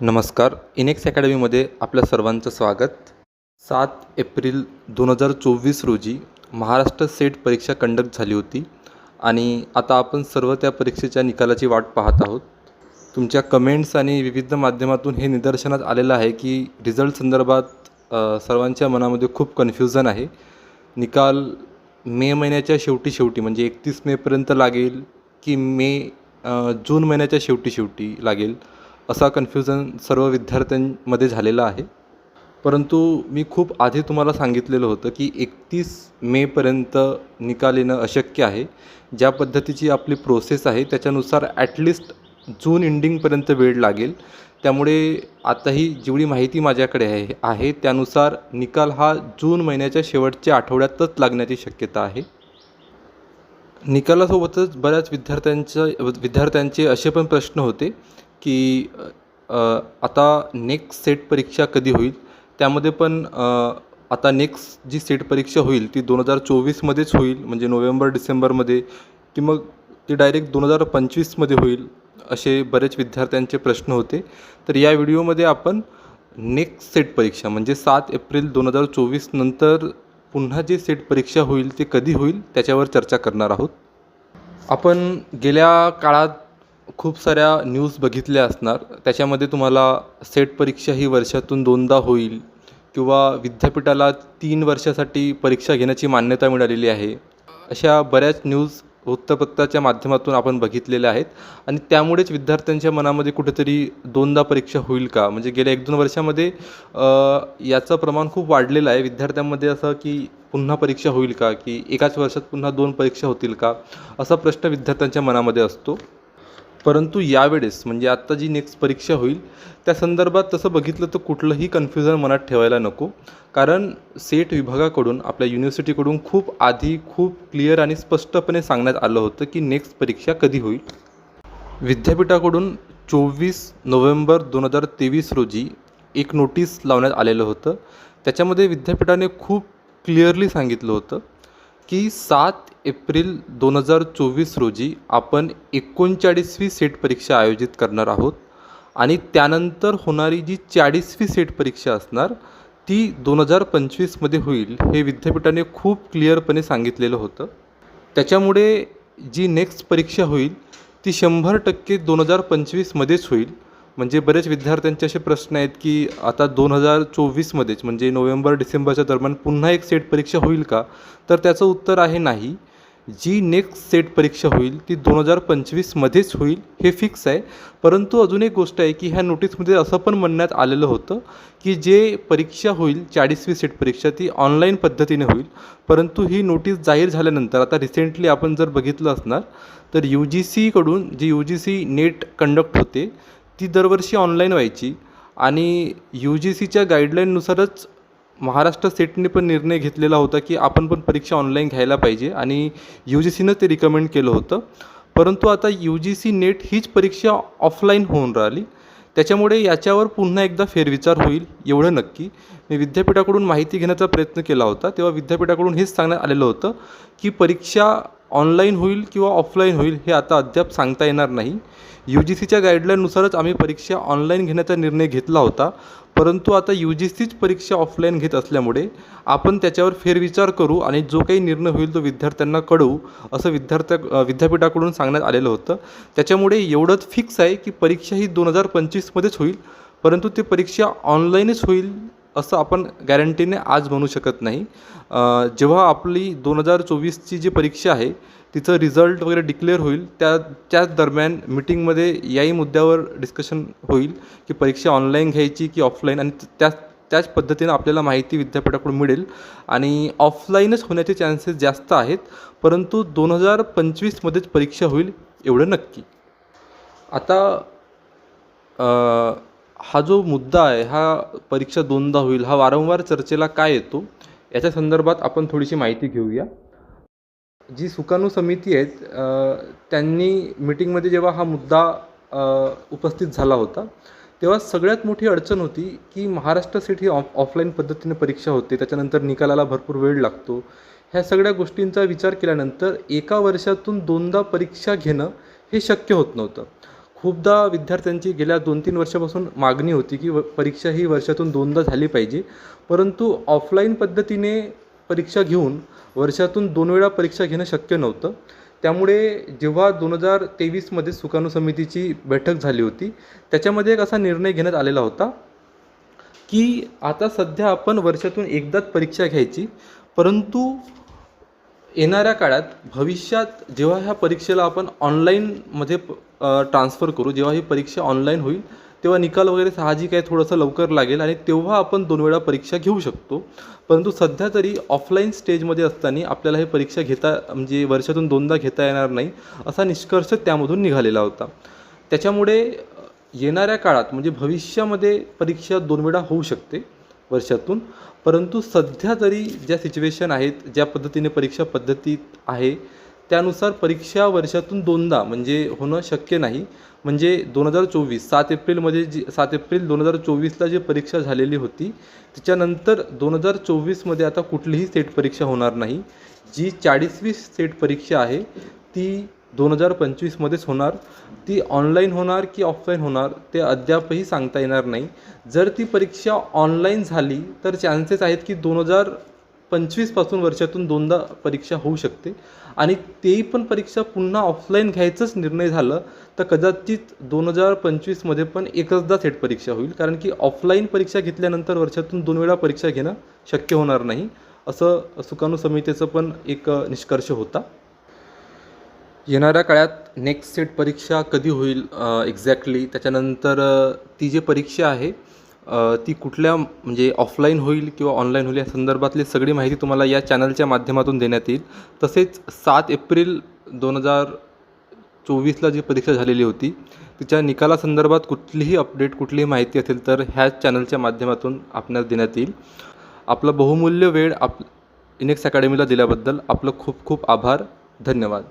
नमस्कार. इनेक्स अकॅडमीमध्ये आपल्या सर्वांचं स्वागत. सात एप्रिल दोन हजार चोवीस रोजी महाराष्ट्र सेट परीक्षा कंडक्ट झाली होती आणि आता आपण सर्व त्या परीक्षेच्या निकालाची वाट पाहत आहोत. तुमच्या कमेंट्स आणि विविध माध्यमातून हे निदर्शनात आलेलं आहे की रिझल्ट संदर्भात सर्वांच्या मनामध्ये खूप कन्फ्युजन आहे. निकाल मे महिन्याच्या शेवटी शेवटी म्हणजे एकतीस मेपर्यंत लागेल की मे जून महिन्याच्या शेवटी शेवटी लागेल? असा कन्फ्युजन सर्व विद्यार्थ्यांमध्ये झालेला आहे. परंतु मी खूप आधी तुम्हाला सांगितलेलं होतं की एकतीस मेपर्यंत निकाल येणं अशक्य आहे. ज्या पद्धतीची आपली प्रोसेस आहे त्याच्यानुसार ॲटलिस्ट जून एंडिंगपर्यंत वेळ लागेल. त्यामुळे आताही जेवढी माहिती माझ्याकडे आहे आहे त्यानुसार निकाल हा जून महिन्याच्या शेवटच्या आठवड्यातच लागण्याची शक्यता आहे. निकालासोबतच बऱ्याच विद्यार्थ्यांच्या विद्यार्थ्यांचे असे पण प्रश्न होते की आता नेक्स्ट सेट परीक्षा कधी होईल? त्यामध्ये पण आता नेक्स्ट जी सेट परीक्षा होईल ती दोन हजार चोवीसमध्येच होईल म्हणजे नोव्हेंबर डिसेंबरमध्ये. की मग ती डायरेक्ट दोन हजार पंचवीसमध्ये होईल असे बरेच विद्यार्थ्यांचे प्रश्न होते. तर या व्हिडिओमध्ये आपण नेक्स्ट सेट परीक्षा म्हणजे सात एप्रिल दोन हजार चोवीस नंतर पुन्हा जी सेट परीक्षा होईल ती कधी होईल त्याच्यावर चर्चा करणार आहोत. आपण गेल्या काळात खूप साऱ्या न्यूज बघितल्या असणार. त्याच्यामध्ये तुम्हाला सेट परीक्षा ही वर्षातून दोनदा होईल किंवा विद्यापीठाला तीन वर्षासाठी परीक्षा घेण्याची मान्यता मिळालेली आहे. अशा बऱ्याच न्यूज वृत्तपत्राच्या माध्यमातून आपण बघितलेल्या आहेत. आणि त्यामुळेच विद्यार्थ्यांच्या मनामध्ये कुठेतरी दोनदा परीक्षा होईल का? म्हणजे गेल्या एक दोन वर्षामध्ये याचं प्रमाण खूप वाढलेलं आहे. विद्यार्थ्यांमध्ये असं की पुन्हा परीक्षा होईल का? की एकाच वर्षात पुन्हा दोन परीक्षा होतील का? असा प्रश्न विद्यार्थ्यांच्या मनामध्ये असतो. परंतु यावेळेस म्हणजे आत्ता जी नेक्स्ट परीक्षा होईल त्या संदर्भात तसं बघितलं तर कुठलंही कन्फ्युजन मनात ठेवायला नको. कारण सेट विभागाकडून आपल्या युनिव्हर्सिटीकडून खूप आधी खूप क्लिअर आणि स्पष्टपणे सांगण्यात आलं होतं की नेक्स्ट परीक्षा कधी होईल. विद्यापीठाकडून चोवीस नोव्हेंबर दोन हजार तेवीस रोजी एक नोटीस लावण्यात आलेलं होतं. त्याच्यामध्ये विद्यापीठाने खूप क्लिअरली सांगितलं होतं की सात एप्रिल दोन हजार चोवीस रोजी आपण एकोणचाळीसवी सेट परीक्षा आयोजित करणार आहोत आणि त्यानंतर होणारी जी चाळीसवी सेट परीक्षा असणार ती दोन हजार पंचवीसमध्ये होईल हे विद्यापीठाने खूप क्लिअरपणे सांगितलेलं होतं. त्याच्यामुळे जी नेक्स्ट परीक्षा होईल ती शंभर टक्के दोन हजार पंचवीसमध्येच होईल. म्हणजे बरेच विद्यार्थ्यांचे असे प्रश्न आहेत की आता दोन हजार चोवीसमध्येच म्हणजे नोव्हेंबर डिसेंबरच्या दरम्यान पुन्हा एक सेट परीक्षा होईल का? तर त्याचं उत्तर आहे नाही. जी नेक्स्ट सेट परीक्षा होईल ती दोन हजार पंचवीसमध्येच होईल हे फिक्स आहे. परंतु अजून एक गोष्ट आहे की ह्या नोटीसमध्ये असं पण म्हणण्यात आलेलं होतं की जे परीक्षा होईल चाळीसवी सेट परीक्षा ती ऑनलाईन पद्धतीने होईल. परंतु ही नोटीस जाहीर झाल्यानंतर आता रिसेंटली आपण जर बघितलं असणार तर यू जी सीकडून जी U G C NET conduct होते ती दरवर्षी ऑनलाईन व्हायची. आणि यू जी सीच्या गाईडलाईननुसारच महाराष्ट्र सेटने पण निर्णय घेतलेला होता की आपण पण परीक्षा ऑनलाईन घ्यायला पाहिजे. आणि यू जी सीनं ते रिकमेंड केलं होतं. परंतु आता यू जी सी नेट हीच परीक्षा ऑफलाईन होऊन राहिली. त्याच्यामुळे याच्यावर पुन्हा एकदा फेरविचार होईल एवढं नक्की. मी विद्यापीठाकडून माहिती घेण्याचा प्रयत्न केला होता. तेव्हा विद्यापीठाकडून हेच सांगण्यात आलेलं होतं की परीक्षा ऑनलाईन होईल किंवा ऑफलाईन होईल हे आता अद्याप सांगता येणार नाही. यू जी सीच्या गाईडलाईननुसारच आम्ही परीक्षा ऑनलाईन घेण्याचा निर्णय घेतला होता. परंतु आता यू जी सीच परीक्षा ऑफलाईन घेत असल्यामुळे आपण त्याच्यावर फेरविचार करू आणि जो काही निर्णय होईल तो विद्यार्थ्यांना कळवू असं विद्यार्थ्या विद्यापीठाकडून सांगण्यात आलेलं होतं. त्याच्यामुळे एवढंच फिक्स आहे की परीक्षा ही दोन हजार पंचवीसमध्येच होईल परंतु ती परीक्षा ऑनलाईनच होईल असं आपण गॅरंटीने आज म्हणू शकत नाही. जेव्हा आपली दोन हजार चोवीसची जी परीक्षा आहे तिचं रिझल्ट वगैरे डिक्लेअर होईल त्या त्याच दरम्यान मिटिंगमध्ये याही मुद्द्यावर डिस्कशन होईल की परीक्षा ऑनलाईन घ्यायची की ऑफलाईन आणि त्याच त्याच पद्धतीनं आपल्याला माहिती विद्यापीठाकडून मिळेल. आणि ऑफलाईनच होण्याचे चान्सेस जास्त आहेत परंतु दोन हजार पंचवीसमध्येच परीक्षा होईल एवढं नक्की. आता हा जो मुद्दा आहे हा परीक्षा दोनदा होईल हा वारंवार चर्चेला काय येतो याच्या संदर्भात आपण थोडीशी माहिती घेऊया. जी सुकाणू समिती आहेत त्यांनी मिटिंगमध्ये जेव्हा हा मुद्दा उपस्थित झाला होता तेव्हा सगळ्यात मोठी अडचण होती की महाराष्ट्र ही ऑफ ऑफलाईन पद्धतीने परीक्षा होते त्याच्यानंतर निकालाला भरपूर वेळ लागतो. ह्या सगळ्या गोष्टींचा विचार केल्यानंतर एका वर्षातून दोनदा परीक्षा घेणं हे शक्य होत नव्हतं. खूपदा विद्यार्थ्यांची गेल्या दोन तीन वर्षापासून मागणी होती की व परीक्षा ही वर्षातून दोनदा झाली पाहिजे. परंतु ऑफलाईन पद्धतीने परीक्षा घेऊन वर्षातून दोन वेळा परीक्षा घेणं शक्य नव्हतं. त्यामुळे जेव्हा दोन हजार तेवीसमध्ये सुकाणू समितीची बैठक झाली होती त्याच्यामध्ये एक असा निर्णय घेण्यात आलेला होता की आता सध्या आपण वर्षातून एकदाच परीक्षा घ्यायची परंतु येणाऱ्या काळात भविष्यात जेव्हा ह्या परीक्षेला आपण ऑनलाईनमध्ये प ट्रान्सफर करू. जेव्हा ही परीक्षा ऑनलाईन होईल तेव्हा निकाल वगैरे साहजिक आहे थोडंसं लवकर लागेल आणि तेव्हा आपण दोन वेळा परीक्षा घेऊ शकतो. परंतु सध्या तरी ऑफलाईन स्टेजमध्ये असताना आपल्याला हे परीक्षा घेता म्हणजे वर्षातून दोनदा घेता येणार नाही असा निष्कर्ष त्यामधून निघालेला होता. त्याच्यामुळे येणाऱ्या काळात म्हणजे भविष्यामध्ये परीक्षा दोन वेळा होऊ शकते वर्षातून. परंतु सध्या तरी ज्या सिच्युएशन आहेत ज्या पद्धतीने परीक्षा पद्धतीत आहे त्यानुसार परीक्षा वर्षातून दोनदा म्हणजे होणं शक्य नाही. म्हणजे दोन हजार चोवीस सात एप्रिलमध्ये जी सात एप्रिल दोन हजार चोवीसला जी परीक्षा झालेली होती त्याच्यानंतर दोन हजार चोवीसमध्ये आता कुठलीही सेट परीक्षा होणार नाही. जी चाळीसवी सेट परीक्षा आहे ती दोन हजार पंचवीसमध्येच होणार. ती ऑनलाईन होणार की ऑफलाईन होणार ते अद्यापही सांगता येणार नाही. जर ती परीक्षा ऑनलाईन झाली तर चान्सेस आहेत की दोन हजार पंचवीसपासून वर्षातून दोनदा परीक्षा होऊ शकते. आणि तेही पण परीक्षा पुन्हा ऑफलाईन घ्यायचंच निर्णय झालं तर कदाचित दोन हजार पंचवीसमध्ये पण एकचदा सेट परीक्षा होईल. कारण की ऑफलाईन परीक्षा घेतल्यानंतर वर्षातून दोन वेळा परीक्षा घेणं शक्य होणार नाही. असं सुकाणू समितीचं पण एक निष्कर्ष होता. येणाऱ्या काळात नेक्स्ट सेट परीक्षा कधी होईल एक्झॅक्टली त्याच्यानंतर ती जी परीक्षा आहे ती कुठल्या म्हणजे ऑफलाईन होईल किंवा ऑनलाईन होईल या संदर्भातली सगळी माहिती तुम्हाला या चॅनलच्या माध्यमातून देण्यात येईल. तसेच सात एप्रिल दोन हजार चोवीसला जी परीक्षा झालेली होती तिच्या निकालासंदर्भात कुठलीही अपडेट कुठलीही माहिती असेल तर ह्याच चॅनलच्या माध्यमातून आपणास देण्यात येईल. आपला बहुमूल्य वेळ आप इनेक्स अकॅडमीला दिल्याबद्दल आपलं खूप खूप आभार. धन्यवाद.